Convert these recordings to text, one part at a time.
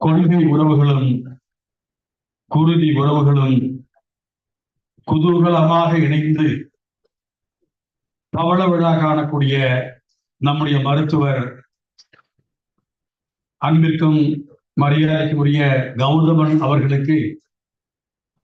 கொள்கை உறவுகளும் குருதி உறவுகளும் குதூகலமாக இணைந்து பவள விழா காணக்கூடிய நம்முடைய மருத்துவர் அன்பிற்கும் மரியாதைக்குரிய கௌதமன் அவர்களுக்கு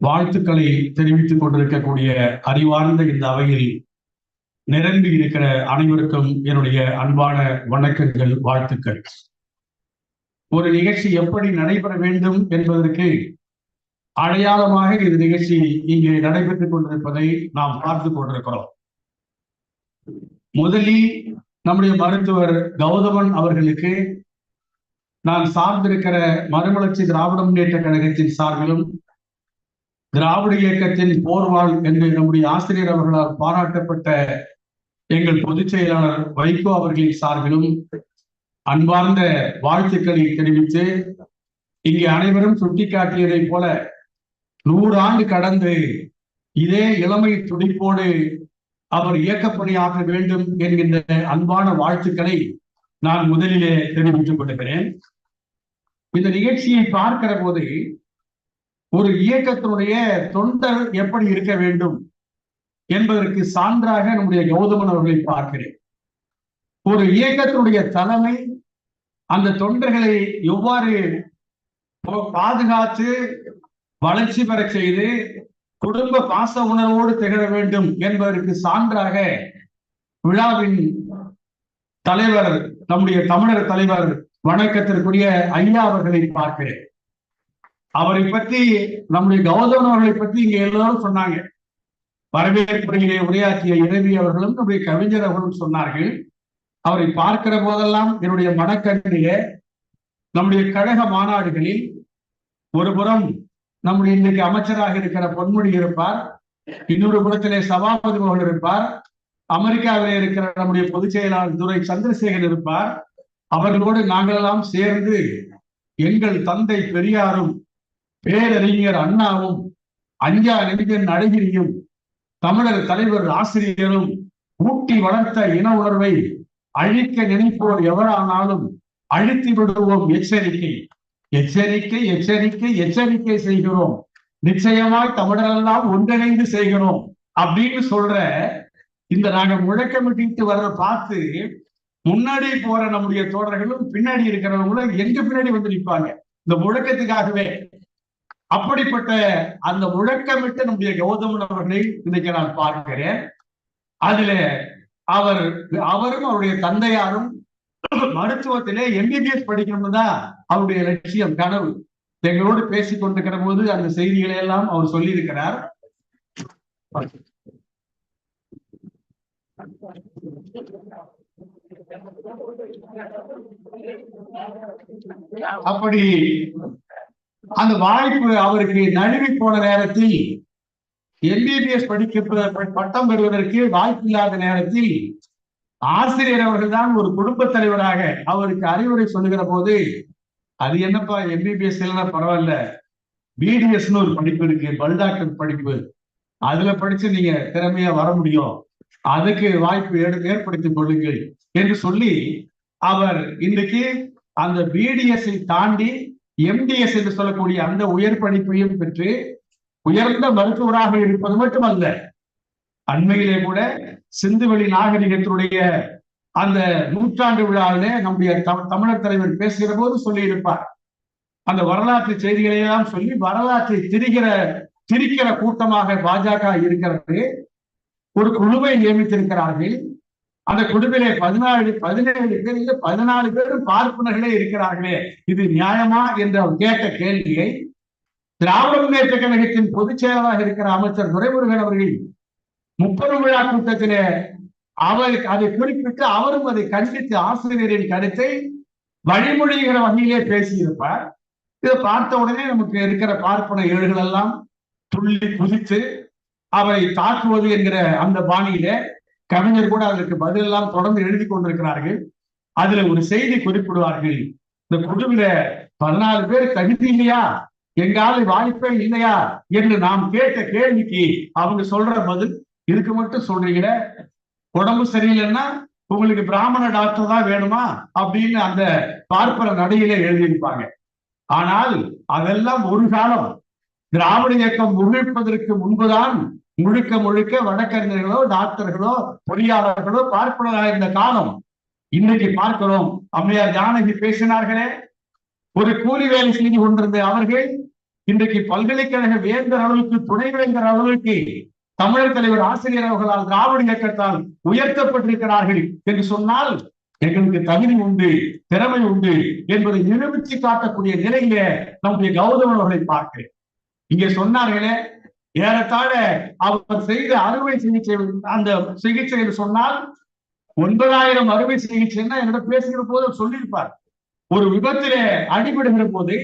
வாழ்த்துக்களை தெரிவித்துக் கொண்டிருக்கக்கூடிய அறிவார்ந்த இந்த அவையில் நிரம்பி இருக்கிற அனைவருக்கும் என்னுடைய அன்பான வணக்கங்கள் வாழ்த்துக்கள். ஒரு நிகழ்ச்சி எப்படி நடைபெற வேண்டும் என்பதற்கு அடையாளமாக இந்த நிகழ்ச்சி இங்கே நடைபெற்றுக் கொண்டிருப்பதை நாம் பார்த்து கொண்டிருக்கிறோம். முதலில் நம்முடைய மருத்துவர் கௌதமன் அவர்களுக்கு நான் சார்ந்திருக்கிற மறுமலர்ச்சி திராவிட முன்னேற்ற கழகத்தின் சார்பிலும் திராவிட இயக்கத்தின் போர்வாள் என்று நம்முடைய ஆசிரியர் அவர்களால் பாராட்டப்பட்ட எங்கள் பொதுச் செயலாளர் வைகோ அவர்களின் சார்பிலும் அன்பார்ந்த வாழ்த்துக்களை தெரிவித்து இங்கே அனைவரும் சுட்டிக்காட்டியதை போல நூறு ஆண்டு கடந்து இதே இளமை துடிப்போடு அவர் இயக்கப்பணியாற்ற வேண்டும் என்கின்ற அன்பான வாழ்த்துக்களை நான் முதலிலே தெரிவித்துக் கொள்கிறேன். இந்த நிகழ்ச்சியை பார்க்கிற போது ஒரு இயக்கத்தினுடைய தொண்டர் எப்படி இருக்க வேண்டும் என்பதற்கு சான்றாக நம்முடைய கௌதமன் அவர்களை பார்க்கிறேன். ஒரு இயக்கத்தினுடைய தலைமை அந்த தொண்டர்களை எவ்வாறு பாதுகாத்து வளர்ச்சி பெற செய்து குடும்ப பாச உணர்வோடு திகழ வேண்டும் என்பதற்கு சான்றாக விழாவின் தலைவர் நம்முடைய தமிழர் தலைவர் வணக்கத்திற்குரிய ஐயா அவர்களை பார்க்கிறேன். அவரை பற்றி நம்முடைய கௌதமன் அவர்களை பற்றி இங்க எல்லாரும் சொன்னாங்க. வரவேற்புரையிலே உரையாற்றிய இறைவி அவர்களும் நம்முடைய கவிஞர் அவர்களும் சொன்னார்கள். அவரை பார்க்கிற போதெல்லாம் என்னுடைய மனக்கண்ணிலே நம்முடைய கழக மாநாடுகளில் ஒரு புறம் நம்முடைய இன்றைக்கு அமைச்சராக இருக்கிற பொன்முடி இருப்பார். இன்னொரு புறத்திலே சபாபதி மோகன் இருப்பார். அமெரிக்காவிலே இருக்கிற நம்முடைய பொதுச் செயலாளர் துரை சந்திரசேகர் இருப்பார். அவர்களோடு நாங்களெல்லாம் சேர்ந்து எங்கள் தந்தை பெரியாரும் பேரறிஞர் அண்ணாவும் அஞ்சா நெஞ்சன் அழகிரியும் தமிழர் தலைவர் ஆசிரியரும் ஊட்டி வளர்த்த இன உணர்வை அழிக்க நினைப்போர் எவரானாலும் அழித்து விடுவோம் எச்சரிக்கை. எச்சரிக்கை எச்சரிக்கை எச்சரிக்கை செய்கிறோம். நிச்சயமாய் தமிழரெல்லாம் ஒன்றிணைந்து செய்கிறோம். அப்படின்னு சொல்ற இந்த நாங்க முழக்கமிட்டு வர்ற பார்த்து முன்னாடி போற நம்முடைய தோழர்களும் பின்னாடி இருக்கிறவங்களும் எங்க பின்னாடி வந்து நிற்பாங்க? இந்த முழக்கத்துக்காகவே. அப்படிப்பட்ட அந்த முழக்கமிட்டு நம்முடைய கௌதமன் அவர்களை இன்னைக்கு நான் பார்க்கிறேன். அதுல அவர் அவரும் அவருடைய தந்தையாரும் மருத்துவத்திலே எம்பிபிஎஸ் படிக்கணும்னு தான் அவருடைய லட்சியம் கனவு. எங்களோடு பேசிக் கொண்டிருக்கிற போது அந்த செய்திகளை எல்லாம் அவர் சொல்லியிருக்கிறார். அப்படி அந்த வாய்ப்பு அவருக்கு நழுவி போன நேரத்தில் எம்பிபிஎஸ் படிக்க பட்டம் பெறுவதற்கு வாய்ப்பு இல்லாத நேரத்தில் ஆசிரியர் அவர்கள் தான் ஒரு குடும்ப தலைவராக அவருக்கு அறிவுரை சொல்லுகிற போது அது என்னப்பா எம்பிபிஎஸ் இல்லைன்னா பரவாயில்ல. பிடிஎஸ்னு ஒரு படிப்பு இருக்கு பல்டாக்டர் படிப்பு. அதுல படிச்சு நீங்க திறமையா வர முடியும். அதுக்கு வாய்ப்பு ஏற்படுத்திக் கொள்ளுங்கள் என்று சொல்லி அவர் இன்றைக்கு அந்த பிடிஎஸ்ஐ தாண்டி எம்டிஎஸ் என்று சொல்லக்கூடிய அந்த உயர் படிப்பையும் பெற்று உயர்ந்த மருத்துவராக இருப்பது மட்டுமல்ல அண்மையிலே கூட சிந்துவெளி நாகரிகத்தினுடைய அந்த நூற்றாண்டு விழாவிலே நம்முடைய தமிழர் தலைவர் பேசுகிற போது சொல்லியிருப்பார். அந்த வரலாற்று செய்திகளை எல்லாம் சொல்லி வரலாற்றை திரிகிற திரிக்கிற கூட்டமாக பாஜக இருக்கிறது. ஒரு குழுவை நியமித்திருக்கிறார்கள். அந்த குழுவிலே பதினாலு பதினேழு பேர் இல்ல பதினாலு பேரும் பார்ப்பனர்களே இருக்கிறார்களே. இது நியாயமா என்று கேட்ட கேள்வியை திராவிட முன்னேற்ற கழகத்தின் பொதுச் செயலராக இருக்கிற அமைச்சர் துரைமுருகன் அவர்கள் முப்பது விழா கூட்டத்திலே அவர் அதை குறிப்பிட்டு அவரும் அதை கண்டித்து ஆசிரியரின் கருத்தை வழிமொழிகிற வகையிலே பேசியிருப்பார். இதை பார்த்த உடனே நமக்கு இருக்கிற பார்ப்பன ஏழுகள் எல்லாம் துள்ளி குதித்து அவரை தாக்குவது என்கிற அந்த பாணியில கவிஞர் கூட அதற்கு பதில் எல்லாம் தொடர்ந்து எழுதி கொண்டிருக்கிறார்கள். அதுல ஒரு செய்தி குறிப்பிடுவார்கள். இந்த குழுவில பதினாலு பேர் தகுதி இல்லையா? எங்கால வாய்ப்பே இல்லையா? என்று நாம் கேட்ட கேள்விக்கு அவங்க சொல்ற பதில் இதுக்கு மட்டும் சொல்றீங்க. உடம்பு சரியில்லைன்னா உங்களுக்கு பிராமண டாக்டர் தான் வேணுமா? அப்படின்னு அந்த பார்ப்பர நடையில எழுதியிருப்பாங்க. ஆனால் அதெல்லாம் ஒரு காலம். திராவிட இயக்கம் முகிழ்ப்பதற்கு முன்புதான் முழுக்க முழுக்க வழக்கறிஞர்களோ டாக்டர்களோ பொறியாளர்களோ பார்ப்பனராக இருந்த காலம். இன்னைக்கு பார்க்கிறோம். அம்மையார் ஜானகி பேசினார்களே. ஒரு கூலி வேலை செய்து கொண்டிருந்த அவர்கள் இன்றைக்கு பல்கலைக்கழக வேந்தர் அளவுக்கு துணைவேந்தர் அளவுக்கு தமிழர் தலைவர் ஆசிரியர் அவர்களால் திராவிட இயக்கத்தால் உயர்த்தப்பட்டிருக்கிறார்கள் என்று சொன்னால் எங்களுக்கு தகுதி உண்டு திறமை உண்டு என்பதை நிரூபித்து காட்டக்கூடிய நிலையில நம்முடைய கௌதமன் அவர்களை பார்க்கிறேன். இங்கே சொன்னார்களே ஏறத்தாழ அவர் செய்த அறுவை சிகிச்சை அந்த சிகிச்சை சொன்னால் ஒன்பதாயிரம் அறுவை சிகிச்சைன்னா என்னிடம் பேசுகிற போது சொல்லியிருப்பார். ஒரு விபத்திலே அடிபடுகிற போது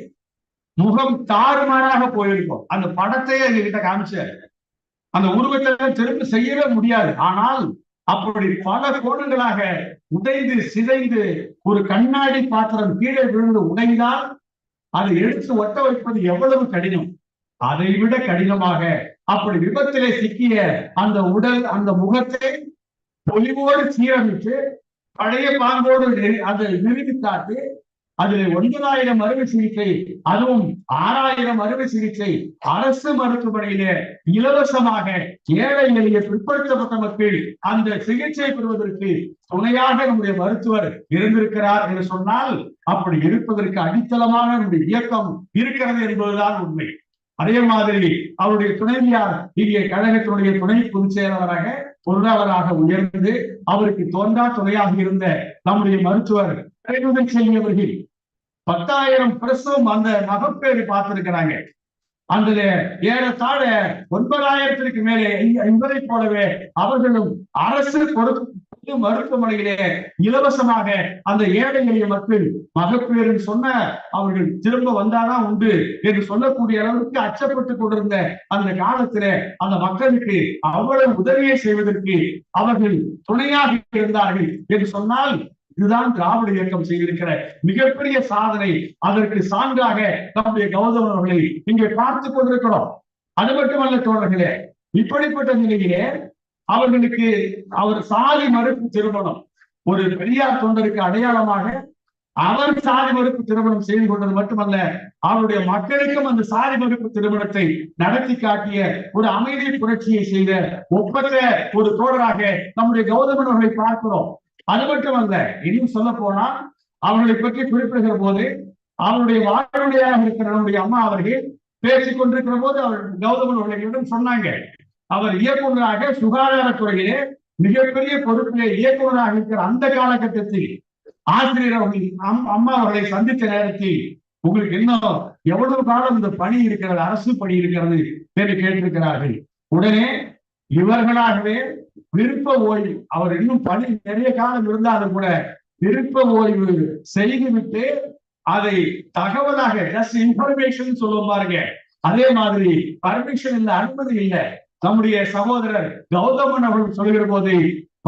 முகம் தாறுமாறாக போயிருக்கும். அந்த படத்தையே எங்ககிட்ட காமிச்சாரு. அந்த உருவத்தை திரும்ப செய்யவே முடியாது. ஆனால் அப்படி பல கோணங்களாக உடைந்து சிதைந்து ஒரு கண்ணாடி பாத்திரம் கீழே விழுந்து உடைந்தால் அதை எடுத்து ஒட்ட வைப்பது எவ்வளவு கடினம்? அதை விட கடினமாக அப்படி விபத்திலே சிக்கிய அந்த உடல் அந்த முகத்தை பொலிவோடு சீரமைத்து பழைய பாம்போடு அதை நிறுவி காட்டு அதுல ஒன்பதாயிரம் அறுவை சிகிச்சை அதுவும் ஆறாயிரம் அறுவை சிகிச்சை. அரசு மருத்துவமனையிலே இலவசமாக ஏழை எளிய பிற்படுத்தப்பட்ட மக்கள் அந்த சிகிச்சை பெறுவதற்கு துணையாக நம்முடைய மருத்துவர் இருந்திருக்கிறார் என்று சொன்னால் அப்படி இருப்பதற்கு அடித்தளமாக நம்முடைய இயக்கம் இருக்கிறது என்பதுதான் உண்மை. அதே மாதிரி அவருடைய துணைவியார் இங்கே கழகத்தினுடைய துணை பொதுச் செயலாளராக பொருளாளராக உயர்ந்து அவருக்கு தோன்றா துணையாக இருந்த நம்முடைய மருத்துவர் செல்வி செய்யவர்கள் பத்தாயிரம் பிரசவம் அந்த மகப்பேறு பார்த்திருக்கிறாங்க. அதுல ஏறத்தாழ ஒன்பதாயிரத்திற்கு மேலே என்பதை போலவே அவர்களும் அரசு பொறுப்பு மருத்துவமனையிலே இலவசமாக அந்த ஏழை எளிய மக்கள் மகப்பேறு சொன்ன அவர்கள் திரும்ப வந்தாதான் உண்டு என்று சொல்லக்கூடிய அளவுக்கு அச்சப்பட்டு கொண்டிருந்த அந்த காலத்துல அந்த மக்களுக்கு அவ்வளவு உதவியை செய்வதற்கு அவர்கள் துணையாக இருந்தார்கள் என்று சொன்னால் இதுதான் திராவிட இயக்கம் செய்திருக்கிற மிகப்பெரிய சாதனை. அதற்கு சான்றாக நம்முடைய கௌதம அவர்களை இங்கே பார்த்து கொண்டிருக்கிறோம். அது மட்டுமல்ல தோழர்களே இப்படிப்பட்ட நிலையிலே அவர்களுக்கு அவர் சாதி மறுப்பு திருமணம். ஒரு பெரியார் தொண்டருக்கு அடையாளமாக அவர் சாதி மறுப்பு திருமணம் செய்து கொண்டது மட்டுமல்ல அவருடைய மக்களுக்கும் அந்த சாதி மறுப்பு திருமணத்தை நடத்தி காட்டிய ஒரு அமைதி புரட்சியை செய்த ஒப்பற்ற ஒரு தோழராக நம்முடைய கௌதமன் அவர்களை பார்க்கிறோம். அது மட்டும் அல்ல இனியும் சொல்ல போனா அவர்களை பற்றி குறிப்பிடுகிற போது அவருடைய வாழ்வுடையாக இருக்கிற நம்முடைய அம்மா அவர்கள் பேசிக் கொண்டிருக்கிற போது அவர் கௌதமன் அவர்களிடம் சொன்னாங்க அவர் இயக்குநராக சுகாதாரத்துறையிலே மிகப்பெரிய பொறுப்பிலே இயக்குநராக இருக்கிற அந்த காலகட்டத்தில் ஆசிரியர் அவர்கள் அம்மா அவர்களை சந்தித்த நேரத்தில் உங்களுக்கு இன்னும் எவ்வளவு காலம் இந்த பணி இருக்கிறது அரசு பணி இருக்கிறது என்று கேட்டிருக்கிறார்கள். உடனே இவர்களாகவே விருப்ப ஓய்வு. அவர் இன்னும் பணி நிறைய காலம் இருந்தாலும் கூட விருப்ப ஓய்வு செய்துவிட்டு அதை தகவலாக ஜஸ்ட் இன்ஃபர்மேஷன் சொல்லுவோம் பாருங்க. அதே மாதிரி பர்மிஷன் இல்ல அனுமதி இல்லை. நம்முடைய சகோதரர் கௌதமன் அவர்கள் சொல்கிற போது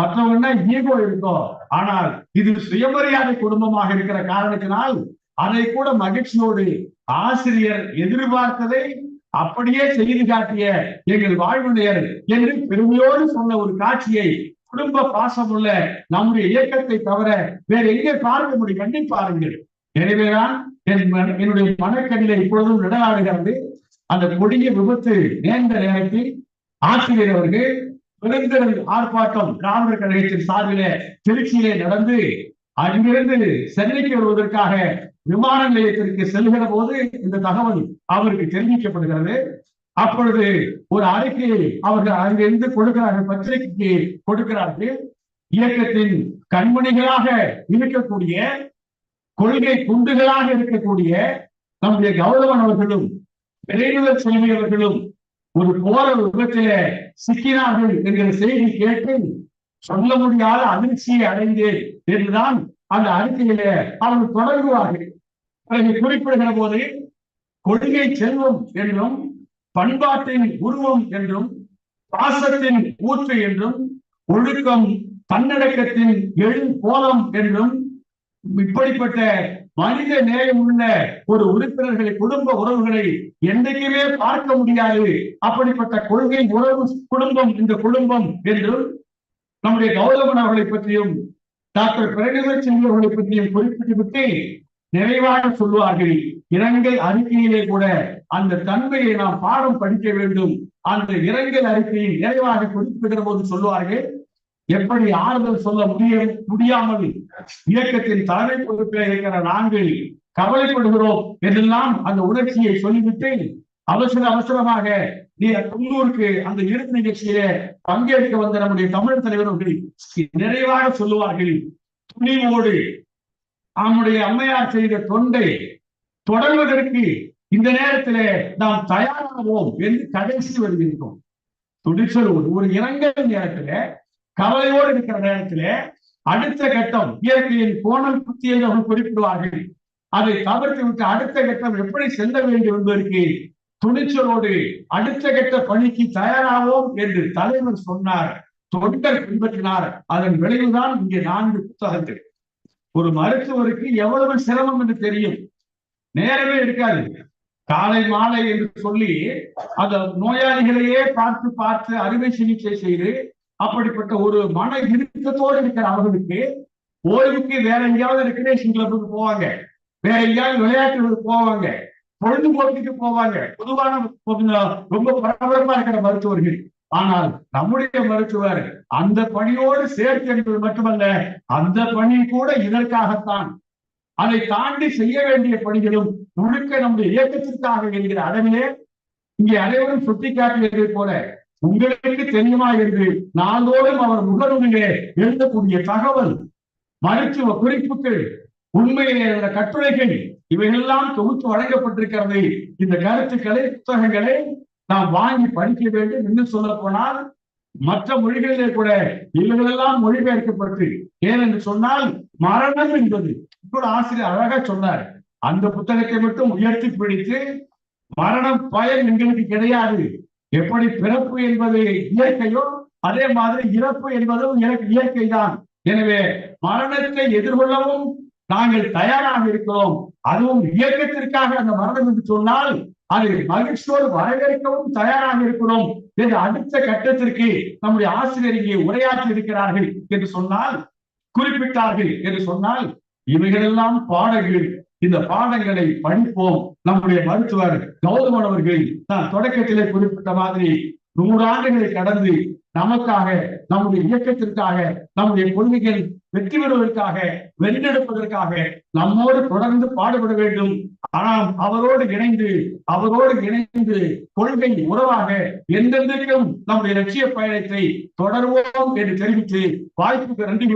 மற்றவங்கன்னா ஈகோ இருக்கும். ஆனால் இது சுயமரியாதை குடும்பமாக இருக்கிற காரணத்தினால் அதை கூட மகிழ்ச்சியோடு ஆசிரியர் எதிர்பார்த்ததை அப்படியே செய்து காட்டிய எங்கள் வாழ்வுடையர் என்று பெருமையோடு சொன்ன ஒரு காட்சியை குடும்ப பாசம் உள்ள நம்முடைய இயக்கத்தை தவிர வேற எங்கே பார்க்க முடியும்? கண்டி பாருங்கள். எனவேதான் என்னுடைய மனக்கண்ணில இப்பொழுதும் நடனாடுகிறது அந்த கொடிய விபத்து நேர்ந்த நேரத்தில் ஆசிரியர் அவர்கள் பெருந்திரள் ஆர்ப்பாட்டம் திராவிடர் கழகத்தின் சார்பில திருச்சியிலே நடந்து அங்கிருந்து சென்னைக்கு வருவதற்காக விமான நிலையத்திற்கு செல்கிற போது இந்த தகவல் அவருக்கு தெரிவிக்கப்படுகிறது. அப்பொழுது ஒரு அறிக்கையை அவர்கள் அங்கிருந்து கொடுக்கிறார்கள் பத்திரிகைக்கு கொடுக்கிறார்கள். இயக்கத்தின் கண்மணிகளாக இருக்கக்கூடிய கொள்கை குண்டுகளாக இருக்கக்கூடிய நம்முடைய கௌரவன் அவர்களும் விரைவில் செல்வி அவர்களும் ஒரு போர விபத்தில சிக்கினார்கள் என்கிற செய்தி கேட்டு சொல்ல முடியாத அதிர்ச்சியை அடைந்தேன் என்றுதான் அந்த அறிக்கையில அவர்கள் தொடங்குவார்கள் அதை குறிப்பிடுகிற போது கொள்கை செல்வம் என்றும் பண்பாட்டின் உருவம் என்றும் பாசத்தின் ஊற்று என்றும் ஒழுக்கம் தன்னடக்கத்தின் எழும் கோலம் என்றும் இப்படிப்பட்ட மனித நேயம் உள்ள ஒரு உறுப்பினர்களை குடும்ப உறவுகளை என்றைக்குமே பார்க்க முடியாது. அப்படிப்பட்ட கொள்கை உறவு குடும்பம் இந்த குடும்பம் என்றும் நம்முடைய கௌரவன் அவர்களை பற்றியும் டாக்டர் பிரகதர் அவர்களை பற்றியும் குறிப்பிட்டுவிட்டு நிறைவாக சொல்வார்கள் இரங்கல் அறிக்கையிலே கூட அந்த தன்மையை நாம் பாடம் படிக்க வேண்டும். அந்த இரங்கல் அறிக்கையை நிறைவாக குறிப்பிடுகிற போது சொல்வார்கள் எப்படி ஆறுதல் சொல்ல முடிய முடியாமல் இயக்கத்தின் தலைமை பொறுப்பில் இருக்கிற நாங்கள் கவலைப்படுகிறோம் என்றெல்லாம் அந்த உணர்ச்சியை சொல்லிவிட்டு அவசர அவசரமாக நீ உள்ளூருக்கு அந்த இறுதி நிகழ்ச்சியில பங்கேற்க வந்த நம்முடைய தமிழர் தலைவர்கள் நிறைவாக சொல்லுவார்கள். துணிவோடு நம்முடைய அம்மையார் செய்த தொண்டை தொடர்வதற்கு இந்த நேரத்திலே நாம் தயாராகுவோம் என்று கடைசி வருகின்றோம். துணிச்சலோடு ஒரு இரங்கல் நேரத்தில கவலையோடு இருக்கிற நேரத்திலே அடுத்த கட்டம் இயற்கையின் கோணல் குத்தியை அவர்கள் குறிப்பிடுவார்கள். அதை தவிர்த்து விட்டு அடுத்த கட்டம் எப்படி செல்ல வேண்டும் என்பதற்கு துணிச்சலோடு அடுத்த கட்ட பணிக்கு தயாராவோம் என்று தலைவர் சொன்னார் தொண்டர் பின்பற்றினார். அதன் விளைவுதான் இங்கே நான்கு புத்தகங்கள். ஒரு மருத்துவருக்கு எவ்வளவு சிரமம் என்று தெரியும்? நேரமே இருக்காது. காலை மாலை என்று சொல்லி அந்த நோயாளிகளையே பார்த்து பார்த்து அறுவை சிகிச்சை செய்து அப்படிப்பட்ட ஒரு மன இறுக்கத்தோடு இருக்கிற அவர்களுக்கு ஓய்வுக்கு வேற எங்கேயாவது ரெக்ரேஷன் கிளப்புக்கு போவாங்க. வேற எங்கேயாவது விளையாட்டுகளுக்கு போவாங்க. பொழுதுபோக்குக்கு போவாங்க. பொதுவான ரொம்ப பரபரப்பா இருக்கிற மருத்துவர்கள். ஆனால் நம்முடைய மருத்துவர் அந்த பணியோடு சேர்த்து என்பது மட்டுமல்ல அந்த பணி கூட இதற்காகத்தான். அதை தாண்டி செய்ய வேண்டிய பணிகளும் முழுக்க நம்முடைய இயக்கத்திற்காக என்கிற அளவிலே இங்கே அனைவரும் சுட்டிக்காட்டியதை போல உங்களுக்கு தெரியுமா என்று நாள்தோறும் அவர் முகநூலிலே எழுதக்கூடிய தகவல் மருத்துவ குறிப்புகள் உண்மையிலே கட்டுரைகள் இவையெல்லாம் தொகுத்து வழங்கப்பட்டிருக்கிறது. இந்த கருத்துக்களை புத்தகங்களை நாம் வாங்கி படிக்க வேண்டும் என்று சொல்ல போனால் மற்ற மொழிகளிலே கூட இவைகளெல்லாம் மொழிபெயர்க்கப்பட்டு ஏனென்று சொன்னால் மரணம் என்பது. கூட ஆசிரியர் அழகா சொன்னார் அந்த புத்தகத்தை மட்டும் உயர்த்தி பிடித்து மரணம் பயன் எங்களுக்கு கிடையாது. எப்படி பிறப்பு என்பது இயற்கையோ அதே மாதிரி இறப்பு என்பதும் இயற்கை தான் எனவே மரணத்தை எதிர்கொள்ளவும் நாங்கள் தயாராக இருக்கிறோம். அதுவும் இயக்கத்திற்காக அந்த மரணம் என்று சொன்னால் அதை மகிழ்ச்சியோடு வரவேற்கவும் தயாராக இருக்கிறோம் என்று அடுத்த கட்டத்திற்கு நம்முடைய ஆசிரியர் இங்கே உரையாற்றி இருக்கிறார்கள் என்று சொன்னால் குறிப்பிட்டார்கள் என்று சொன்னால் இவைகளெல்லாம் பாடங்கள் இந்த பாடங்களை படிப்போம். நம்முடைய மருத்துவர் கௌதமன் அவர்கள் நான் தொடக்கத்திலே குறிப்பிட்ட மாதிரி நூறாண்டுகளை கடந்து நமக்காக நம்முடைய இயக்கத்திற்காக நம்முடைய கொள்கைகள் வெற்றி பெறுவதற்காக வென்றெடுப்பதற்காக நம்மோடு தொடர்ந்து பாடுபட வேண்டும். ஆனால் அவரோடு இணைந்து அவரோடு இணைந்து கொள்கை உறவாக எந்தெந்தும் நம்முடைய லட்சிய பயணத்தை தொடர்வோம் என்று தெரிவித்து வாய்ப்புக்கு நன்றி